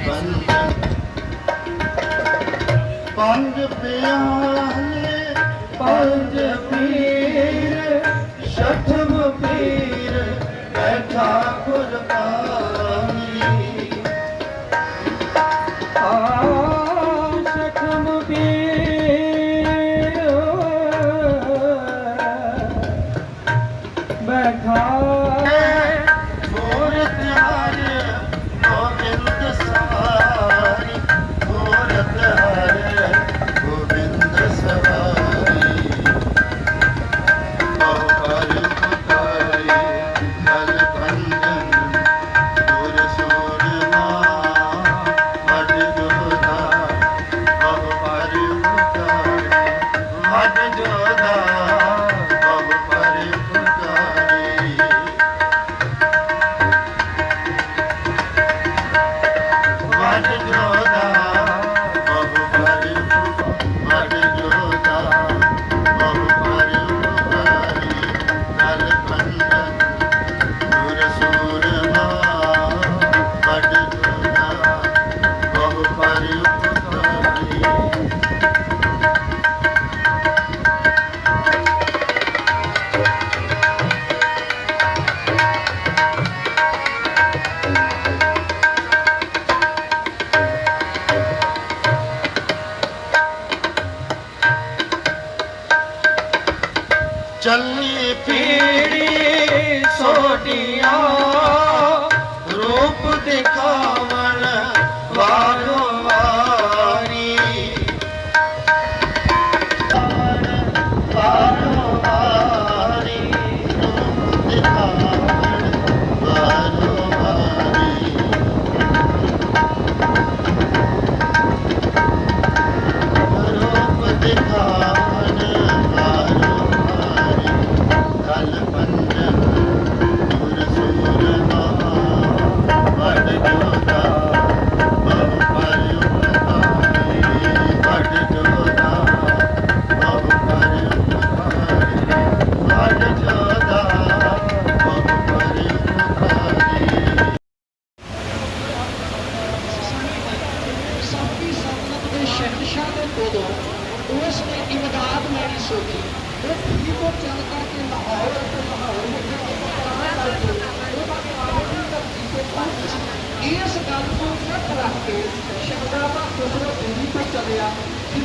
ਬੰਦ। ਪੰਜ ਪਿਆਲੇ ਪੰਜ ਪੀਰ ਛਠਮ ਪੀਰ ਬੈਠਾ ਕੁਰਬਾਨੀ ਆ ਛਠਮ ਪੀਰ ਬੈਠਾ ਚੱਲੀ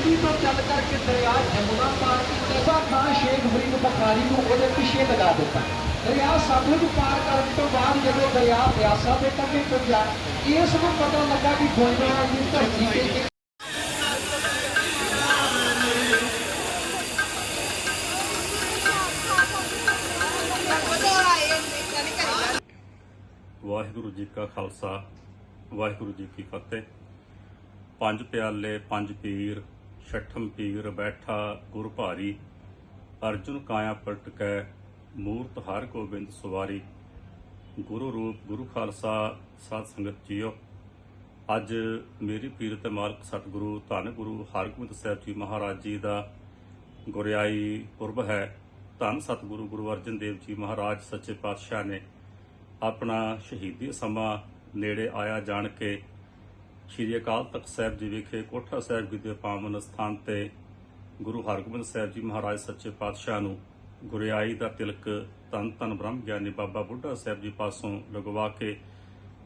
ਦਿੱਲੀ ਤੋਂ ਚੱਲ ਕਰਕੇ ਦਰਿਆ ਜਮੁਨਾ ਪਾਰ ਕੀਤਾ। ਖਾਨ ਸ਼ੇਖ ਫਰੀਦ ਬਖਾਰੀ ਨੂੰ ਉਹਦੇ ਪਿੱਛੇ ਲਗਾ ਦਿੱਤਾ। ਦਰਿਆ ਸਤਲੁਜ ਪਾਰ ਕਰਨ ਤੋਂ ਬਾਅਦ ਜਦੋਂ ਦਰਿਆ ਬਿਆਸਾ ਦੇ ਕੰਢੇ ਪੁੱਜਾ ਇਸ ਨੂੰ ਪਤਾ ਲੱਗਾ ਕਿ ਗੋਇੰਦਵਾਲ ਦੀ ਧਰਤੀ ਤੇ ਵਾਹਿਗੁਰੂ ਜੀ ਕਾ ਖਾਲਸਾ, ਵਾਹਿਗੁਰੂ ਜੀ ਕੀ ਫਤਿਹ। ਪੰਜ ਪਿਆਲੇ, ਪੰਜ ਪੀਰ ਛਠਮ ਪੀਰ ਬੈਠਾ ਗੁਰ ਭਾਰੀ, ਅਰਜੁਨ ਕਾਇਆ ਪਲਟ ਮੂਰਤ ਹਰ ਗੋਬਿੰਦ ਸਵਾਰੀ। ਗੁਰੂ ਰੂਪ, ਗੁਰੂ ਖਾਲਸਾ, ਸਾਧ ਸੰਗਤ ਜੀਓ। ਅੱਜ ਮੇਰੀ ਪੀਰ ਤੇ ਮਾਲਕ ਸਤਿਗੁਰੂ ਧੰਨ ਗੁਰੂ ਹਰਗੋਬਿੰਦ ਸਾਹਿਬ ਜੀ ਮਹਾਰਾਜ ਜੀ ਦਾ ਗੁਰਿਆਈ ਪੁਰਬ ਹੈ। ਧੰਨ ਸਤਿਗੁਰੂ ਗੁਰੂ ਅਰਜਨ ਦੇਵ ਜੀ ਮਹਾਰਾਜ ਸੱਚੇ ਪਾਤਸ਼ਾਹ ਨੇ ਆਪਣਾ ਸ਼ਹੀਦੀ ਸਮਾਂ ਨੇੜੇ ਆਇਆ ਜਾਣ ਕੇ ਸ਼੍ਰੀ ਅਕਾਲ ਤਖਤ ਸਾਹਿਬ ਜੀ ਵਿਖੇ ਕੋਠਾ ਸਾਹਿਬ ਜੀ ਦੇ ਪਾਵਨ ਸਥਾਨ ਤੇ ਗੁਰੂ ਹਰਗੋਬਿੰਦ ਸਾਹਿਬ ਜੀ ਮਹਾਰਾਜ ਸੱਚੇ ਪਾਤਸ਼ਾਹ ਨੂੰ ਗੁਰਿਆਈ ਦਾ ਤਿਲਕ ਧੰਨ ਧੰਨ ਬ੍ਰਹਮ ਗਿਆਨੀ ਬਾਬਾ ਬੁੱਢਾ ਸਾਹਿਬ ਜੀ ਪਾਸੋਂ ਲਗਵਾ ਕੇ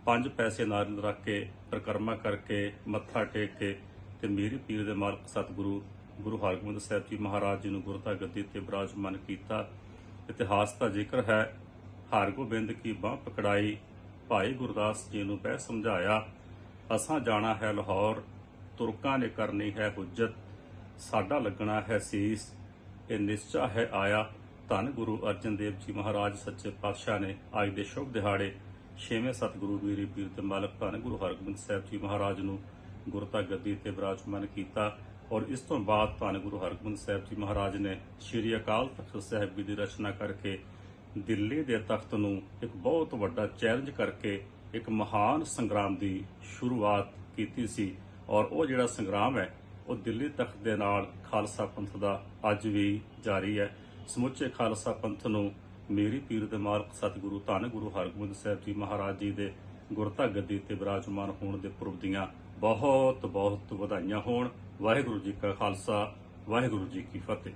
ਪੰਜ ਪੈਸੇ ਨਾਲ ਰੱਖ ਕੇ ਪ੍ਰਕਰਮਾ ਕਰਕੇ ਮੱਥਾ ਟੇਕ ਕੇ ਤੇ ਮੇਰੀ ਪੀਰ ਦੇ ਮਾਲਕ ਸਤਿਗੁਰੂ ਗੁਰੂ ਹਰਗੋਬਿੰਦ ਸਾਹਿਬ ਜੀ ਮਹਾਰਾਜ ਜੀ ਨੂੰ ਗੁਰਤਾ ਗੱਦੀ ਤੇ ਬਿਰਾਜਮਾਨ ਕੀਤਾ। ਇਤਿਹਾਸ ਦਾ ਜ਼ਿਕਰ ਹੈ। ਹਰਗੋਬਿੰਦ ਕੀ ਬਾਹ ਪਕੜਾਈ। ਭਾਈ ਗੁਰਦਾਸ ਜੀ ਨੂੰ ਬਹਿ ਸਮਝਾਇਆ। ਅਸਾਂ ਜਾਣਾ ਹੈ ਲਾਹੌਰ, ਤੁਰਕਾਂ ਨੇ ਕਰਨੀ ਹੈ ਹੁਜਤ, ਸਾਡਾ ਲੱਗਣਾ ਹੈ ਸੀਸ। ਇਹ ਨਿਸ਼ਚਾ ਹੈ ਆਇਆ, ਧੰਨ ਗੁਰੂ ਅਰਜਨ ਦੇਵ ਜੀ ਮਹਾਰਾਜ, ਸੱਚੇ ਪਾਤਸ਼ਾਹ ਨੇ ਅੱਜ ਦੇ ਸ਼ੁਭ ਦਿਹਾੜੇ। ਛੇਵੇਂ ਸਤਿਗੁਰੂ ਵੀਰੀ ਪੀਰ ਤੇ ਮਾਲਕ ਧੰਨ ਗੁਰੂ ਹਰਗੋਬਿੰਦ ਸਾਹਿਬ ਜੀ ਮਹਾਰਾਜ ਨੂੰ ਗੁਰਤਾ ਗੱਦੀ ਤੇ ਬਿਰਾਜਮਾਨ ਕੀਤਾ ਔਰ ਇਸ ਤੋਂ ਬਾਅਦ ਧੰਨ ਗੁਰੂ ਹਰਗੋਬਿੰਦ ਸਾਹਿਬ ਜੀ ਮਹਾਰਾਜ ਨੇ ਸ੍ਰੀ ਅਕਾਲ ਤਖਤ ਸਾਹਿਬ ਜੀ ਦੀ ਰਚਨਾ ਕਰਕੇ ਦਿੱਲੀ ਦੇ ਤਖਤ ਨੂੰ ਇੱਕ ਬਹੁਤ ਵੱਡਾ ਚੈਲੰਜ ਕਰਕੇ ਇੱਕ ਮਹਾਨ ਸੰਗਰਾਮ ਦੀ ਸ਼ੁਰੂਆਤ ਕੀਤੀ ਸੀ ਔਰ ਉਹ ਜਿਹੜਾ ਸੰਗਰਾਮ ਹੈ, ਉਹ ਦਿੱਲੀ ਤਖਤ ਦੇ ਨਾਲ ਖਾਲਸਾ ਪੰਥ ਦਾ ਅੱਜ ਵੀ ਜਾਰੀ ਹੈ। ਸਮੁੱਚੇ ਖਾਲਸਾ ਪੰਥ ਨੂੰ ਮੇਰੀ ਪੀਰ ਦੇ ਮਾਲਕ ਸਤਿਗੁਰੂ ਧੰਨ ਗੁਰੂ ਹਰਗੋਬਿੰਦ ਸਾਹਿਬ ਜੀ ਮਹਾਰਾਜ ਜੀ ਦੇ ਗੁਰਤਾ ਗੱਦੀ ਤੇ ਬਿਰਾਜਮਾਨ ਹੋਣ ਦੇ ਪੁਰਬ ਦੀਆਂ ਬਹੁਤ ਬਹੁਤ ਵਧਾਈਆਂ ਹੋਣ। ਵਾਹਿਗੁਰੂ ਜੀ ਕਾ ਖਾਲਸਾ, ਵਾਹਿਗੁਰੂ ਜੀ ਕੀ ਫਤਿਹ।